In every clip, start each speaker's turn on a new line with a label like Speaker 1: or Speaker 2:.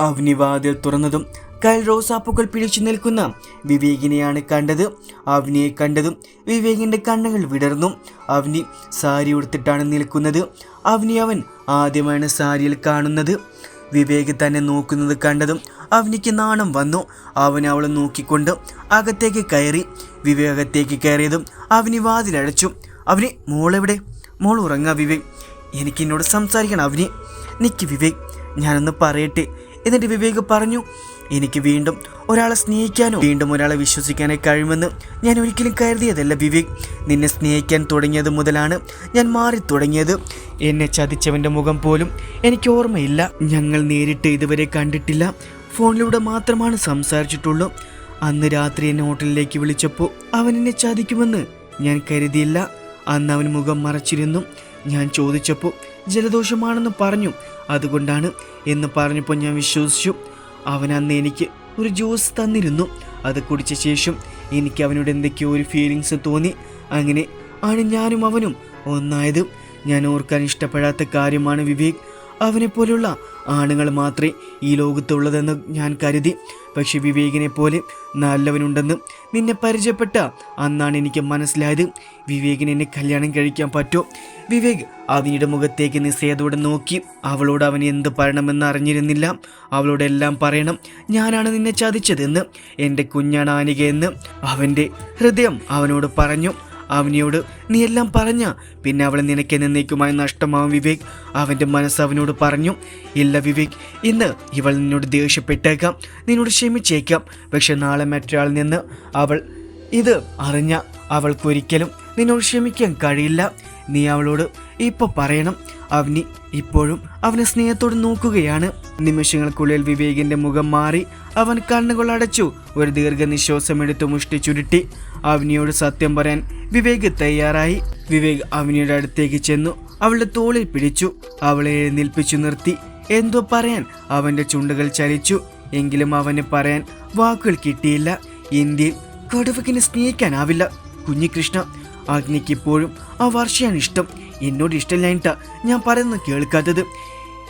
Speaker 1: അവനി വാതിൽ തുറന്നതും കയ്യിൽ റോസാപ്പൂക്കൾ പിടിച്ചു നിൽക്കുന്ന വിവേകിനെയാണ് കണ്ടത്. അവനിയെ കണ്ടതും വിവേകിന്റെ കണ്ണുകൾ വിടർന്നു. അവനി സാരി ഉടുത്തിട്ടാണ് നിൽക്കുന്നത്. അവനി അവൻ ആദ്യമാണ് സാരിയിൽ കാണുന്നത്. വിവേക് തന്നെ നോക്കുന്നത് കണ്ടതും അവനിക്ക് നാണം വന്നു. അവൻ അവളെ നോക്കിക്കൊണ്ട് അകത്തേക്ക് കയറി വിവേകത്തേക്ക് കയറിയതും അവനി വാതിലടച്ചു അവന് മോളെവിടെ? മോൾ ഉറങ്ങാ വിവേക്. എനിക്ക് എന്നോട് സംസാരിക്കണം അവനി. നിക്ക് വിവേക് ഞാനൊന്ന് പറയട്ടെ. എന്നിട്ട് വിവേക് പറഞ്ഞു എനിക്ക് വീണ്ടും ഒരാളെ സ്നേഹിക്കാനോ വീണ്ടും ഒരാളെ വിശ്വസിക്കാനോ കഴിയുമെന്ന് ഞാൻ ഒരിക്കലും കരുതിയതല്ല വിവേക്. നിന്നെ സ്നേഹിക്കാൻ തുടങ്ങിയത് മുതലാണ് ഞാൻ മാറി തുടങ്ങിയത്. എന്നെ ചതിച്ചവന്റെ മുഖം പോലും എനിക്ക് ഓർമ്മയില്ല. ഞങ്ങൾ നേരിട്ട് ഇതുവരെ കണ്ടിട്ടില്ല. ഫോണിലൂടെ മാത്രമാണ് സംസാരിച്ചിട്ടുള്ളൂ. അന്ന് രാത്രി എന്നെ ഹോട്ടലിലേക്ക് വിളിച്ചപ്പോൾ അവൻ എന്നെ ചതിക്കുമെന്ന് ഞാൻ കരുതിയില്ല. അന്ന് അവൻ മുഖം മറച്ചിരുന്നു. ഞാൻ ചോദിച്ചപ്പോൾ ജലദോഷമാണെന്ന് പറഞ്ഞു. അതുകൊണ്ടാണ് എന്ന് പറഞ്ഞപ്പോൾ ഞാൻ വിശ്വസിച്ചു. അവൻ അന്ന് എനിക്ക് ഒരു ജ്യൂസ് തന്നിരുന്നു. അത് കുടിച്ച ശേഷം എനിക്ക് അവനോട് എന്തൊക്കെയോ ഒരു ഫീലിങ്സ് തോന്നി. അങ്ങനെ ആണ് ഞാനും അവനും. ഒന്നായത് ഞാൻ ഓർക്കാൻ ഇഷ്ടപ്പെടാത്ത കാര്യമാണ് വിവേക്. അവനെ പോലുള്ള ആണുങ്ങൾ മാത്രമേ ഈ ലോകത്തുള്ളതെന്ന് ഞാൻ കരുതി. പക്ഷെ വിവേകിനെ പോലെ നല്ലവനുണ്ടെന്ന് നിന്നെ പരിചയപ്പെട്ട അന്നാണ് എനിക്ക് മനസ്സിലായത്. വിവേകിന് എന്നെ കല്യാണം കഴിക്കാൻ പറ്റോ? വിവേക് അവനിയുടെ മുഖത്തേക്ക് നിസ്സയതോടെ നോക്കി അവളോട് അവൻ എന്ത് പറയണമെന്ന് അറിഞ്ഞിരുന്നില്ല. അവളോട് എല്ലാം പറയണം ഞാനാണ് നിന്നെ ചതിച്ചതെന്ന് എന്റെ കുഞ്ഞാണ് ആനികയെന്ന് അവന്റെ ഹൃദയം അവനോട് പറഞ്ഞു. അവനിയോട് നീ എല്ലാം പറഞ്ഞ പിന്നെ അവൾ നിനക്ക് എന്നേക്കുമായി നഷ്ടമാവും വിവേക്. അവന്റെ മനസ്സ് അവനോട് പറഞ്ഞു ഇല്ല വിവേക് ഇന്ന് ഇവൾ നിന്നോട് ദേഷ്യപ്പെട്ടേക്കാം നിന്നോട് ക്ഷമിച്ചേക്കാം പക്ഷെ നാളെ മറ്റൊരാളിൽ നിന്ന് അവൾ ഇത് അറിഞ്ഞ അവൾക്കൊരിക്കലും നിന്നോട് ക്ഷമിക്കാൻ കഴിയില്ല. നീ അവളോട് ഇപ്പോൾ പറയണം അവനി ഇപ്പോഴും അവനെ സ്നേഹത്തോട് നോക്കുകയാണ്. നിമിഷങ്ങൾക്കുള്ളിൽ വിവേകിന്റെ മുഖം മാറി അവൻ കണ്ണുകൾ അടച്ചു ഒരു ദീർഘനിശ്വാസം എടുത്തു മുഷ്ടി ചുരുട്ടി. അവനിയോട് സത്യം പറയാൻ വിവേക് തയ്യാറായി. വിവേക് അവനിയുടെ അടുത്തേക്ക് ചെന്നു അവളുടെ തോളിൽ പിടിച്ചു. അവളെ എഴുന്നേൽപ്പിച്ചു നിർത്തി. എന്തോ പറയാൻ അവന്റെ ചുണ്ടുകൾ ചലിച്ചു. എങ്കിലും അവന് പറയാൻ വാക്കുകൾ കിട്ടിയില്ല. ഇന്ത്യയിൽ കടുവക്കിനെ സ്നേഹിക്കാനാവില്ല. കുഞ്ഞികൃഷ്ണ അഗ്നിക്ക് ഇപ്പോഴും ആ വർഷയാണ് ഇഷ്ടം. എന്നോട് ഇഷ്ടമില്ലായിട്ടാ ഞാൻ പറയുന്നത് കേൾക്കാത്തത്.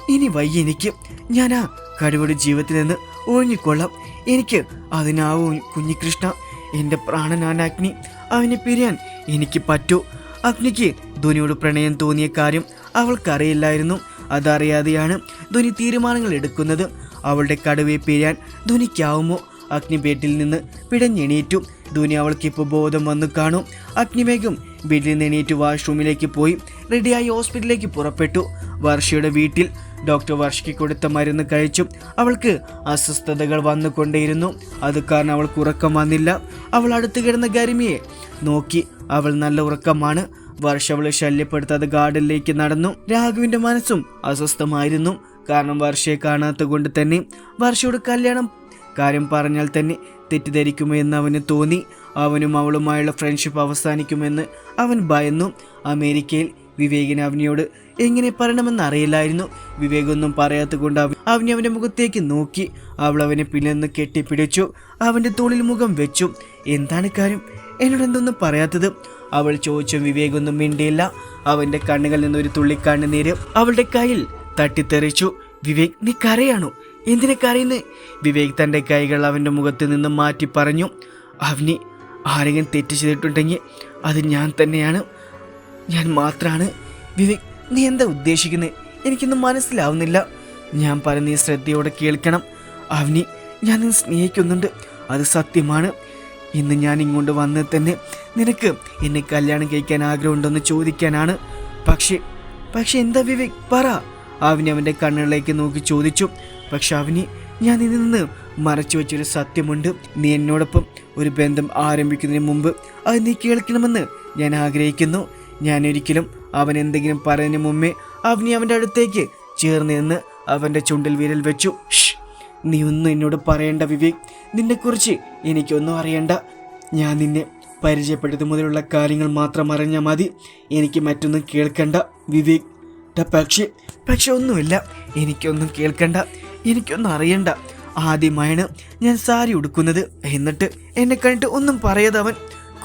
Speaker 1: ഇനി വയ്യ എനിക്ക്. ഞാൻ ആ കടുവയുടെ ജീവിതത്തിൽ നിന്ന് ഒഴിഞ്ഞിക്കൊള്ളാം എനിക്ക് അതിനാവും കുഞ്ഞികൃഷ്ണ. എന്റെ പ്രാണനാണ് അഗ്നി. അവനെ പിരിയാൻ എനിക്ക് പറ്റൂ. അഗ്നിക്ക് ധോനിയോട് പ്രണയം തോന്നിയ കാര്യം അവൾക്കറിയില്ലായിരുന്നു. അതറിയാതെയാണ് ധോനി തീരുമാനങ്ങൾ എടുക്കുന്നത്. അവളുടെ കടുവയെ പിരിയാൻ ധോനിക്കാവുമോ? അഗ്നിബേട്ടിൽ നിന്ന് പിടഞ്ഞെണീറ്റു. ധോനി അവൾക്കിപ്പോൾ ബോധം വന്നു കാണും. അഗ്നിവേഗം ബെഡിൽ നിന്ന് എണീറ്റ് വാഷ്റൂമിലേക്ക് പോയി. റെഡിയായി ഹോസ്പിറ്റലിലേക്ക് പുറപ്പെട്ടു. വർഷയുടെ വീട്ടിൽ ഡോക്ടർ വർഷയ്ക്ക് കൊടുത്ത മരുന്ന് കഴിച്ചു അവൾക്ക് അസ്വസ്ഥതകൾ വന്നുകൊണ്ടേയിരുന്നു. അത് കാരണം അവൾക്ക് ഉറക്കം വന്നില്ല. അവൾ അടുത്ത് കിടന്ന ഗരിമിയെ നോക്കി അവൾ നല്ല ഉറക്കമാണ്. വർഷ അവളെ ശല്യപ്പെടുത്താതെ ഗാർഡനിലേക്ക് നടന്നു. രാഘുവിന്റെ മനസ്സും അസ്വസ്ഥമായിരുന്നു. കാരണം വർഷയെ കാണാത്ത കൊണ്ട് തന്നെ വർഷയുടെ കല്യാണം കാര്യം പറഞ്ഞാൽ തന്നെ തെറ്റിദ്ധരിക്കുമോ എന്ന് അവന് തോന്നി. അവനും അവളുമായുള്ള ഫ്രണ്ട്ഷിപ്പ് അവസാനിക്കുമെന്ന് അവൻ ഭയന്നു. അമേരിക്കയിൽ വിവേകിന് അവനിയോട് എങ്ങനെ പറയണമെന്ന് അറിയില്ലായിരുന്നു വിവേകൊന്നും പറയാത്ത കൊണ്ട് അവനി അവന്റെ മുഖത്തേക്ക് നോക്കി. അവൾ അവനെ പിന്നിൽ കെട്ടിപ്പിടിച്ചു. അവന്റെ തോളിൽ മുഖം വെച്ചു. എന്താണ് കാര്യം? എന്നോട് എന്തൊന്നും പറയാത്തത്? അവൾ ചോദിച്ചും വിവേകൊന്നും മിണ്ടിയില്ല. അവന്റെ കണ്ണുകളിൽ നിന്ന് ഒരു തുള്ളി കണ്ണുനീര് അവളുടെ കയ്യിൽ തട്ടിത്തെറിച്ചു. വിവേക് നീ കരയാണോ? എന്തിനെ കരയുന്നേ? വിവേക് തന്റെ കൈകൾ അവന്റെ മുഖത്ത് നിന്ന് മാറ്റി പറഞ്ഞു അവനി ആരെങ്കിലും തെറ്റ് ചെയ്തിട്ടുണ്ടെങ്കിൽ അത് ഞാൻ തന്നെയാണ്. ഞാൻ മാത്രമാണ് വിവേക് നീ എന്താ ഉദ്ദേശിക്കുന്നത് എനിക്കൊന്നും മനസ്സിലാവുന്നില്ല. ഞാൻ പറഞ്ഞ നീ ശ്രദ്ധയോടെ കേൾക്കണം. അവനി ഞാൻ നിന്നെ സ്നേഹിക്കുന്നുണ്ട്. അത് സത്യമാണ്. ഇന്ന് ഞാൻ ഇങ്ങോട്ട് വന്ന് തന്നെ നിനക്ക് എന്നെ കല്യാണം കഴിക്കാൻ ആഗ്രഹമുണ്ടെന്ന് ചോദിക്കാനാണ്. പക്ഷേ പക്ഷെ എന്താ വിവേക് പറ. അവനി അവന്റെ കണ്ണുകളിലേക്ക് നോക്കി ചോദിച്ചു. പക്ഷെ അവനി ഞാൻ ഇതിൽ നിന്ന് മറച്ചു വെച്ചൊരു സത്യമുണ്ട്. നീ എന്നോടൊപ്പം ഒരു ബന്ധം ആരംഭിക്കുന്നതിന് മുമ്പ് അത് നീ കേൾക്കണമെന്ന് ഞാൻ ആഗ്രഹിക്കുന്നു. ഞാൻ ഒരിക്കലും അവൻ എന്തെങ്കിലും പറയുന്നതിന് മുമ്പേ അവനി അവന്റെ അടുത്തേക്ക് ചേർന്ന് നിന്ന് അവന്റെ ചുണ്ടിൽ വിരൽ വെച്ചു. നീ ഒന്നും എന്നോട് പറയേണ്ട വിവേക്. നിന്നെക്കുറിച്ച് എനിക്കൊന്നും അറിയണ്ട. ഞാൻ നിന്നെ പരിചയപ്പെട്ടത് മുതലുള്ള കാര്യങ്ങൾ മാത്രം അറിഞ്ഞാൽ മതി. എനിക്ക് മറ്റൊന്നും കേൾക്കണ്ട വിവേക്. പക്ഷേ പക്ഷേ ഒന്നുമില്ല. എനിക്കൊന്നും കേൾക്കണ്ട. എനിക്കൊന്നും അറിയണ്ട. ആദ്യമായാണ് ഞാൻ സാരി ഉടുക്കുന്നത്. എന്നിട്ട് എന്നെ കണ്ടിട്ട് ഒന്നും പറയാതെ അവൻ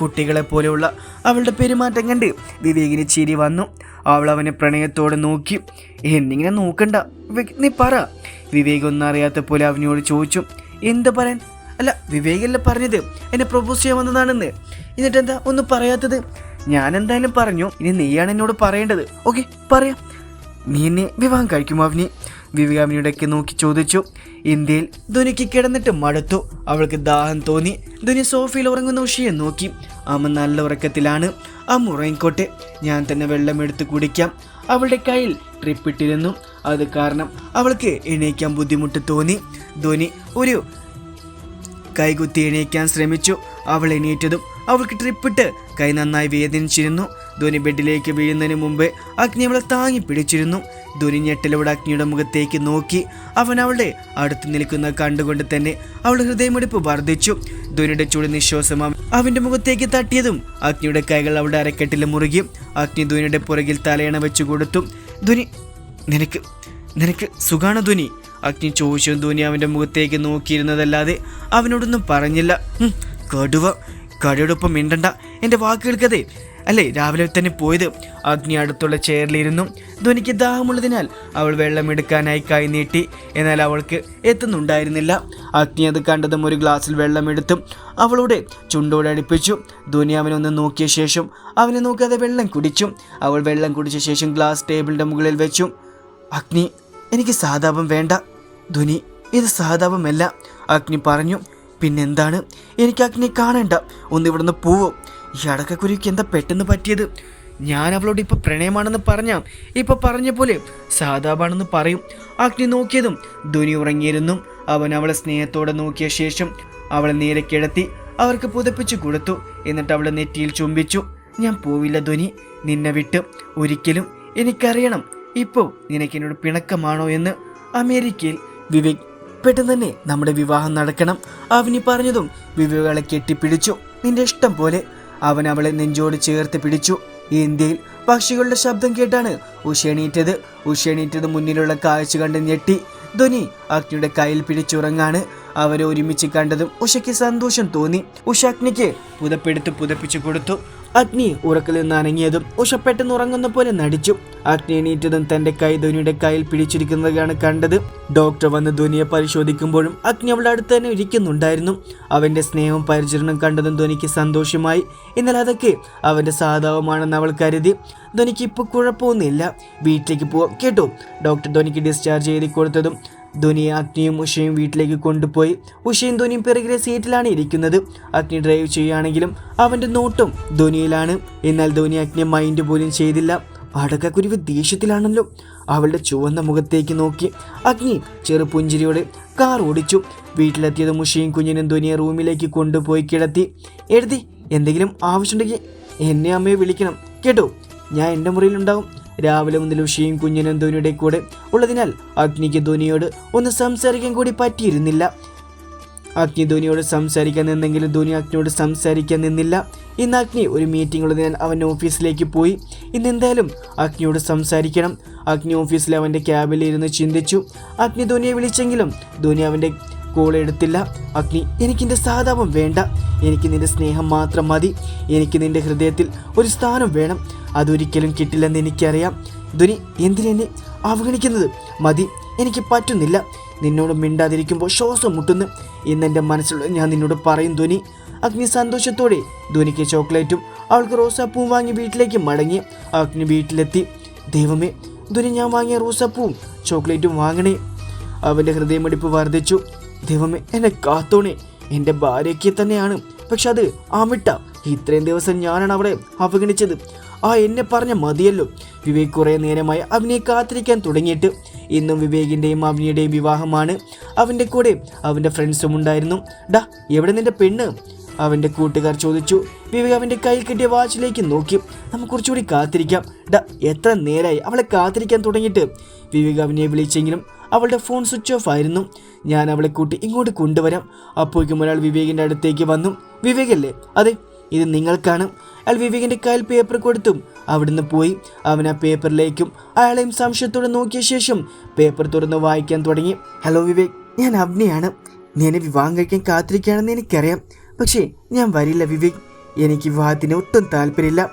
Speaker 1: കുട്ടികളെ പോലെയുള്ള അവളുടെ പെരുമാറ്റം കണ്ട് വിവേകിന് ചിരി വന്നു. അവൾ അവനെ പ്രണയത്തോടെ നോക്കി. എന്നിങ്ങനെ നോക്കണ്ട. നീ പറ. വിവേക് ഒന്നും അറിയാത്ത പോലെ അവനോട് ചോദിച്ചു. എന്താ പറയാൻ? അല്ല വിവേകല്ലേ പറഞ്ഞത്. എന്നെ പ്രൊപ്പോസ് ചെയ്യാൻ വന്നതാണെന്ന്. എന്നിട്ട് എന്താ ഒന്നും പറയാത്തത്? ഞാൻ എന്തായാലും പറഞ്ഞു. ഇനി നീയാണ് എന്നോട് പറയേണ്ടത്. ഓക്കെ പറയാം. നീ എന്നെ വിവാഹം കഴിക്കുമോ അവനി? വിവേക് അവനിടയ്ക്ക് നോക്കി ചോദിച്ചു ഇന്ത്യയിൽ ധുനിക്ക് കിടന്നിട്ട് മടുത്തു. അവൾക്ക് ദാഹം തോന്നി. ധുനി സോഫയിൽ ഉറങ്ങുന്ന ഉഷിയെ നോക്കി. അമ്മ നല്ല ഉറക്കത്തിലാണ്. അമ്മ ഉറങ്ങിക്കോട്ടെ ഞാൻ തന്നെ വെള്ളമെടുത്ത് കുടിക്കാം. അവളുടെ കയ്യിൽ ട്രിപ്പിട്ടിരുന്നു. അത് കാരണം അവൾക്ക് എണീക്കാൻ ബുദ്ധിമുട്ട് തോന്നി. ധോനി ഒരു കൈകുത്തി എണീക്കാൻ ശ്രമിച്ചു. അവൾ എണീറ്റതും അവൾക്ക് ട്രിപ്പിട്ട് കൈ നന്നായി വേദനിച്ചിരുന്നു. ധോനി ബെഡിലേക്ക് വീഴുന്നതിന് മുമ്പ് അഗ്നി അവളെ താങ്ങി പിടിച്ചിരുന്നു. ധോനി ഞെട്ടലോടെ അഗ്നിയുടെ മുഖത്തേക്ക് നോക്കി അവൻ അവളുടെ അടുത്ത് നിൽക്കുന്ന കണ്ടുകൊണ്ട് തന്നെ അവളുടെ ഹൃദയമിടിപ്പ് വർദ്ധിച്ചു. ദുരിയുടെ ചൂട് നിശ്വാസം അവന്റെ മുഖത്തേക്ക് തട്ടിയതും അഗ്നിയുടെ കൈകൾ അവളുടെ അരക്കെട്ടിൽ മുറുകി. അഗ്നി ധുനിയുടെ പുറകിൽ തലയണ വെച്ചു കൊടുത്തു. ധുനി നിനക്ക് നിനക്ക് സുഖാണ് ധുനി അഗ്നി ചോദിച്ചു. ധുനി അവന്റെ മുഖത്തേക്ക് നോക്കിയിരുന്നതല്ലാതെ അവനോടൊന്നും പറഞ്ഞില്ല. "ഹും, കടുവ കടയോടൊപ്പം മിണ്ടണ്ട. എന്റെ വാക്കുകൾക്കതേ അല്ലേ രാവിലെ തന്നെ പോയത് അഗ്നി അടുത്തുള്ള ചെയറിലിരുന്നു. ധ്വനിക്ക് ദാഹമുള്ളതിനാൽ അവൾ വെള്ളമെടുക്കാനായി കൈ നീട്ടി. എന്നാൽ അവൾക്ക് എത്തുന്നുണ്ടായിരുന്നില്ല. അഗ്നി അത് കണ്ടതും ഒരു ഗ്ലാസ്സിൽ വെള്ളമെടുത്തു. അവളുടെ ചുണ്ടോടെ അടുപ്പിച്ചു. ധ്വനി അവനൊന്ന് നോക്കിയ ശേഷം അവനെ നോക്കാതെ വെള്ളം കുടിച്ചു. അവൾ വെള്ളം കുടിച്ച ശേഷം ഗ്ലാസ് ടേബിളിന്റെ മുകളിൽ വെച്ചു. അഗ്നി എനിക്ക് സാതാപം വേണ്ട. ധ്വനി ഇത് സാതാപമല്ല അഗ്നി പറഞ്ഞു പിന്നെന്താണ്? എനിക്ക് അഗ്നി കാണേണ്ട. ഒന്ന് ഇവിടുന്ന് പോവും. ഈ അടക്കക്കുരുക്ക് എന്താ പെട്ടെന്ന് പറ്റിയത്? ഞാൻ അവളോട് ഇപ്പൊ പ്രണയമാണെന്ന് പറഞ്ഞ ഇപ്പൊ പറഞ്ഞ പോലെ സാധാപാണെന്ന് പറയും. അഗ്നി നോക്കിയതും ധുനി ഉറങ്ങിയിരുന്നു. അവൻ അവളെ സ്നേഹത്തോടെ നോക്കിയ ശേഷം അവളെ നേരെ കിടത്തി അവർക്ക് പുതപ്പിച്ചു കൊടുത്തു. എന്നിട്ട് അവളെ നെറ്റിയിൽ ചുംബിച്ചു. ഞാൻ പോവില്ല ധ്വനി നിന്നെ വിട്ട്. ഒരിക്കലും എനിക്കറിയണം. ഇപ്പോൾ നിനക്ക് എന്നോട് പിണക്കമാണോ എന്ന് അമേരിക്കയിൽ വിവേക് പെട്ടെന്ന് തന്നെ നമ്മുടെ വിവാഹം നടക്കണം. അവനി പറഞ്ഞതും വിവേകളെ കെട്ടിപ്പിടിച്ചു. നിന്റെ ഇഷ്ടം പോലെ അവൻ അവളെ നെഞ്ചോട് ചേർത്ത് പിടിച്ചു. ഇന്ത്യയിൽ പക്ഷികളുടെ ശബ്ദം കേട്ടാണ് ഉഷേണീറ്റത് ഉഷേണീറ്റത് മുന്നിലുള്ള കാഴ്ച കണ്ട് ഞെട്ടി. ധ്വനി അഗ്നിയുടെ കയ്യിൽ പിടിച്ചുറങ്ങാണ്. അവരെ ഒരുമിച്ച് കണ്ടതും ഉഷയ്ക്ക് സന്തോഷം തോന്നി. ഉഷ അഗ്നിക്ക് പുതപ്പെടുത്ത് പുതപ്പിച്ചു കൊടുത്തു. അഗ്നി ഉറക്കിൽ നിന്ന് അനങ്ങിയതും ഉഷ പെട്ടെന്ന് ഉറങ്ങുന്ന പോലെ നടിച്ചു. അഗ്നി എണീറ്റതും തന്റെ കൈ ധോനിയുടെ കയ്യിൽ പിടിച്ചിരിക്കുന്നതാണ് കണ്ടത്. ഡോക്ടർ വന്ന് ധോനിയെ പരിശോധിക്കുമ്പോഴും അഗ്നി അവളുടെ അടുത്ത് തന്നെ ഇരിക്കുന്നുണ്ടായിരുന്നു. അവന്റെ സ്നേഹവും പരിചരണം കണ്ടതും ധോനിക്ക് സന്തോഷമായി. എന്നാൽ അതൊക്കെ അവന്റെ സാധാവമാണെന്ന് അവൾ കരുതി. ധോനിക്ക് ഇപ്പോൾ കുഴപ്പമൊന്നുമില്ല. വീട്ടിലേക്ക് പോവാം. കേട്ടോ? ഡോക്ടർ ധോനിക്ക് ഡിസ്ചാർജ് ചെയ്ത് കൊടുത്തതും ധോനിയെ അഗ്നിയും ഉഷയും വീട്ടിലേക്ക് കൊണ്ടുപോയി. ഉഷയും ധോനിയും പിറകിലെ സീറ്റിലാണ് ഇരിക്കുന്നത്. അഗ്നി ഡ്രൈവ് ചെയ്യുകയാണെങ്കിലും അവന്റെ നോട്ടം ധോനിയിലാണ്. എന്നാൽ ധോനി അഗ്നിയെ മൈൻഡ് പോലും ചെയ്തില്ല. അടക്കക്കുരുവ് ദേഷ്യത്തിലാണല്ലോ. അവളുടെ ചുവന്ന മുഖത്തേക്ക് നോക്കി. അഗ്നി ചെറുപുഞ്ചിരിയോടെ കാർ ഓടിച്ചു. വീട്ടിലെത്തിയത് മുഷിയും കുഞ്ഞിനും ധോനിയെ റൂമിലേക്ക് കൊണ്ടുപോയി കിടത്തി. എഴുതി എന്തെങ്കിലും ആവശ്യമുണ്ടെങ്കിൽ എന്നെ അമ്മയെ വിളിക്കണം. കേട്ടോ ഞാൻ എന്റെ മുറിയിലുണ്ടാവും. രാവിലെ മുതൽ ഉഷയും കുഞ്ഞിനും ധോനിയുടെ കൂടെ. ഉള്ളതിനാൽ അഗ്നിക്ക് ധോനിയോട് ഒന്ന് സംസാരിക്കാൻ കൂടി പറ്റിയിരുന്നില്ല. അഗ്നി ധോനിയോട് സംസാരിക്കാൻ നിന്നെങ്കിലും ധോനി അഗ്നിയോട് സംസാരിക്കാൻ നിന്നില്ല. ഇന്ന് അഗ്നി ഒരു മീറ്റിംഗ് ഉള്ളതിനാൽ അവൻ ഓഫീസിലേക്ക് പോയി. ഇന്ന് എന്തായാലും അഗ്നിയോട് സംസാരിക്കണം. അഗ്നി ഓഫീസിൽ അവന്റെ ക്യാബിലിരുന്ന് ചിന്തിച്ചു. അഗ്നി ധോനിയെ വിളിച്ചെങ്കിലും ധോനി അവന്റെ കോൾ എടുത്തില്ല അഗ്നി എനിക്ക് നിന്റെ സാധാപം വേണ്ട. എനിക്ക് നിന്റെ സ്നേഹം മാത്രം മതി. എനിക്ക് നിന്റെ ഹൃദയത്തിൽ ഒരു സ്ഥാനം വേണം. അതൊരിക്കലും കിട്ടില്ലെന്ന് എനിക്കറിയാം. ധുനി എന്തിനെന്നെ അവഗണിക്കുന്നത്? മതി എനിക്ക് പറ്റുന്നില്ല. നിന്നോട് മിണ്ടാതിരിക്കുമ്പോൾ ശ്വാസം മുട്ടുന്നു. ഇന്നെന്റെ മനസ്സിലുള്ള ഞാൻ നിന്നോട് പറയും ധ്വനി അഗ്നി സന്തോഷത്തോടെ ധ്വനിക്ക് ചോക്ലേറ്റും അവൾക്ക് റോസാപ്പൂവും വാങ്ങി വീട്ടിലേക്ക് മടങ്ങി. അഗ്നി വീട്ടിലെത്തി. ദൈവമേ ധ്വനി ഞാൻ വാങ്ങിയ റോസാപ്പൂവും ചോക്ലേറ്റും വാങ്ങണേ. അവന്റെ ഹൃദയമിടിപ്പ് വർദ്ധിച്ചു. ദൈവമേ എന്നെ കാത്തോണേ. എന്റെ ഭാര്യയ്ക്ക് തന്നെയാണ്. പക്ഷെ അത് ആമിട്ട ഇത്രയും ദിവസം ഞാനാണ് അവളെ അവഗണിച്ചത്. ആ എന്നെ പറഞ്ഞ മതിയല്ലോ. വിവേക് കുറേ നേരമായി അവനെ കാത്തിരിക്കാൻ തുടങ്ങിയിട്ട് ഇന്നും വിവേകിന്റെയും അവനിയുടെയും വിവാഹമാണ്. അവന്റെ കൂടെ അവന്റെ ഫ്രണ്ട്സും ഉണ്ടായിരുന്നു. ഡാ എവിടെ നിന്റെ പെണ്ണ്? അവന്റെ കൂട്ടുകാർ ചോദിച്ചു. വിവേക് അവന്റെ കയ്യിൽ കിട്ടിയ വാച്ചിലേക്ക് നോക്കി. നമുക്ക് കുറച്ചുകൂടി കാത്തിരിക്കാം. ഡാ എത്ര നേരമായി അവളെ കാത്തിരിക്കാൻ തുടങ്ങിയിട്ട്? വിവേക് അവനെ വിളിച്ചെങ്കിലും അവളുടെ ഫോൺ സ്വിച്ച് ഓഫ് ആയിരുന്നു. ഞാൻ അവളെ കൂട്ടി ഇങ്ങോട്ട് കൊണ്ടുവരാം. അപ്പോഴേക്കും ഒരാൾ വിവേകിന്റെ അടുത്തേക്ക് വന്നു. വിവേകല്ലേ അതെ ഇത് നിങ്ങൾക്കാണ്. അയാൾ വിവേകിന്റെ കയ്യിൽ പേപ്പർ കൊടുത്തും. അവിടുന്ന് പോയി. അവൻ ആ പേപ്പറിലേക്കും അയാളെയും സംശയത്തോടെ നോക്കിയ ശേഷം പേപ്പർ തുറന്ന് വായിക്കാൻ തുടങ്ങി. ഹലോ വിവേക്. ഞാൻ അബ്നിയാണ് നീ എന്നെ വിവാഹം കഴിക്കാൻ കാത്തിരിക്കുകയാണെന്ന് എനിക്കറിയാം. പക്ഷേ ഞാൻ വരില്ല വിവേക്. എനിക്ക് വിവാഹത്തിന് ഒട്ടും താല്പര്യമില്ല.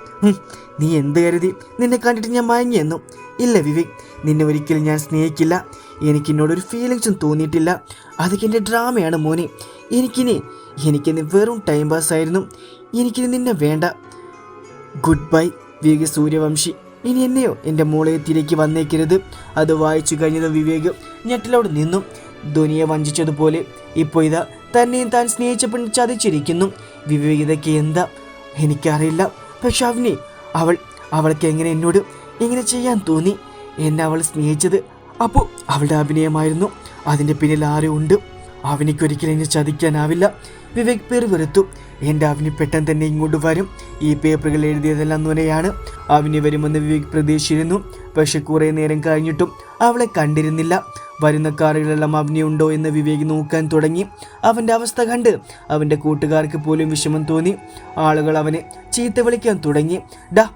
Speaker 1: നീ എന്ത് കരുതി? നിന്നെ കണ്ടിട്ട് ഞാൻ മയങ്ങിയെന്നു. ഇല്ല വിവേക്. നിന്നെ ഒരിക്കലും ഞാൻ സ്നേഹിക്കില്ല. എനിക്ക് എന്നോടൊരു ഫീലിങ്സും തോന്നിയിട്ടില്ല. അതൊക്കെ എന്റെ ഡ്രാമയാണ് മോനെ. എനിക്കിനി എനിക്കിന്ന് വെറും ടൈം പാസ് ആയിരുന്നു. എനിക്കിനി നിന്നെ വേണ്ട. Goodbye Vivek Suryavanshi. ഇനി എന്നെയോ എന്റെ മോളയത്തിലേക്ക് വന്നേക്കരുത്. അത് വായിച്ചു കഴിഞ്ഞത് വിവേക് ഞെട്ടിലോട് നിന്നു. ധോനിയെ വഞ്ചിച്ചതുപോലെ ഇപ്പോൾ ഇതാ തന്നെയും താൻ സ്നേഹിച്ച പെണ്ണ് ചതിച്ചിരിക്കുന്നു. വിവേക് ഇതൊക്കെ എന്താ? എനിക്കറിയില്ല. പക്ഷെ അവനെ അവൾ അവൾക്ക് എങ്ങനെ എന്നോട് ഇങ്ങനെ ചെയ്യാൻ തോന്നി? എന്നെ അവൾ സ്നേഹിച്ചത് അപ്പോൾ അവളുടെ അഭിനയമായിരുന്നു. അതിന്റെ പിന്നിൽ ആരും ഉണ്ട്. അവനിക്കൊരിക്കലും എന്നെ ചതിക്കാനാവില്ല. വിവേക് പേർ വെറുത്തു എന്റെ അവനി പെട്ടെന്ന് തന്നെ ഇങ്ങോട്ട് വരും. ഈ പേപ്പറുകൾ എഴുതിയതെല്ലാം നുനയാണ്. അവനി വരുമെന്ന് വിവേക് പ്രതീക്ഷിച്ചിരുന്നു. പക്ഷെ കുറേ നേരം കഴിഞ്ഞിട്ടും അവളെ കണ്ടിരുന്നില്ല. വരുന്ന കാറുകളെല്ലാം അവനി ഉണ്ടോ എന്ന് വിവേക് നോക്കാൻ തുടങ്ങി. അവന്റെ അവസ്ഥ കണ്ട് അവന്റെ കൂട്ടുകാർക്ക് പോലും വിഷമം തോന്നി. ആളുകൾ അവനെ ചീത്ത വിളിക്കാൻ തുടങ്ങി. ഡാ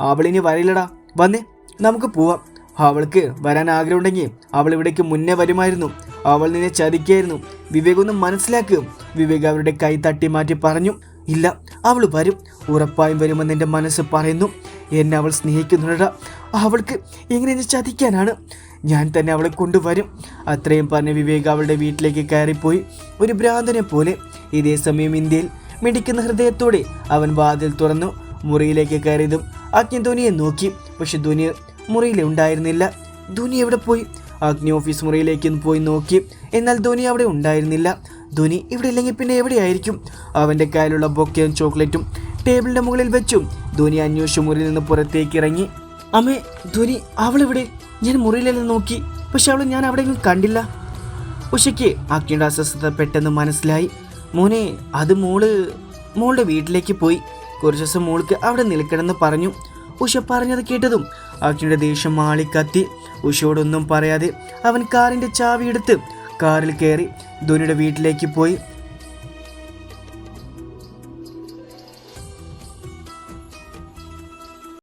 Speaker 1: അവളിനി വരില്ലടാ. വന്നേ നമുക്ക് പോവാം. അവൾക്ക് വരാൻ ആഗ്രഹമുണ്ടെങ്കിൽ അവൾ ഇവിടേക്ക് മുന്നേ വരുമായിരുന്നു. അവൾ നിന്നെ ചതിക്കായിരുന്നു. വിവേക് ഒന്ന് മനസ്സിലാക്കും. വിവേക് അവരുടെ കൈ തട്ടി മാറ്റി പറഞ്ഞു ഇല്ല അവൾ വരും. ഉറപ്പായും വരുമെന്ന് എന്റെ മനസ്സ് പറയുന്നു. എന്നെ അവൾ സ്നേഹിക്കുന്നുണ്ട അവൾക്ക് എങ്ങനെ എന്നെ ചതിക്കാനാണ്? ഞാൻ തന്നെ അവളെ കൊണ്ടുവരും. അത്രയും പറഞ്ഞ് വിവേക് അവളുടെ വീട്ടിലേക്ക് കയറിപ്പോയി. ഒരു ഭ്രാന്തനെ പോലെ ഇതേ സമയം ഇന്ത്യയിൽ മിടിക്കുന്ന ഹൃദയത്തോടെ അവൻ വാതിൽ തുറന്നു. മുറിയിലേക്ക് കയറിയതും അഗ്നി ധോനിയെ നോക്കി. പക്ഷെ ധോനി മുറിയിൽ ഉണ്ടായിരുന്നില്ല. ധോനി എവിടെ പോയി? അഗ്നി ഓഫീസ് മുറിയിലേക്ക് പോയി നോക്കി. എന്നാൽ ധോനി അവിടെ ഉണ്ടായിരുന്നില്ല. ധോനി ഇവിടെ ഇല്ലെങ്കിൽ പിന്നെ എവിടെയായിരിക്കും? അവന്റെ കയ്യിലുള്ള ബൊക്കയും ചോക്ലേറ്റും ടേബിളിന്റെ മുകളിൽ വെച്ചു ധോനി അന്വേഷിച്ച മുറിയിൽ നിന്ന് പുറത്തേക്ക് ഇറങ്ങി. അമ്മേ ധോനി അവളിവിടെ? ഞാൻ മുറിയിലെല്ലാം നോക്കി. പക്ഷെ അവൾ ഞാൻ അവിടെ കണ്ടില്ല. ഉഷയ്ക്ക് അഗ്നിയുടെ അസ്വസ്ഥത പെട്ടെന്ന് മനസ്സിലായി. മോനെ അത് മോൾ മോളുടെ വീട്ടിലേക്ക് പോയി. കുറച്ച് ദിവസം മോൾക്ക് അവിടെ നിൽക്കണമെന്ന് പറഞ്ഞു. ഉഷ പറഞ്ഞത് കേട്ടതും അഗ്നിയുടെ ദേഷ്യം മാളിക്കത്തി ഉഷയോടൊന്നും പറയാതെ അവൻ കാറിന്റെ ചാവിയെടുത്ത് കാറിൽ കയറി ധോനിയുടെ വീട്ടിലേക്ക് പോയി.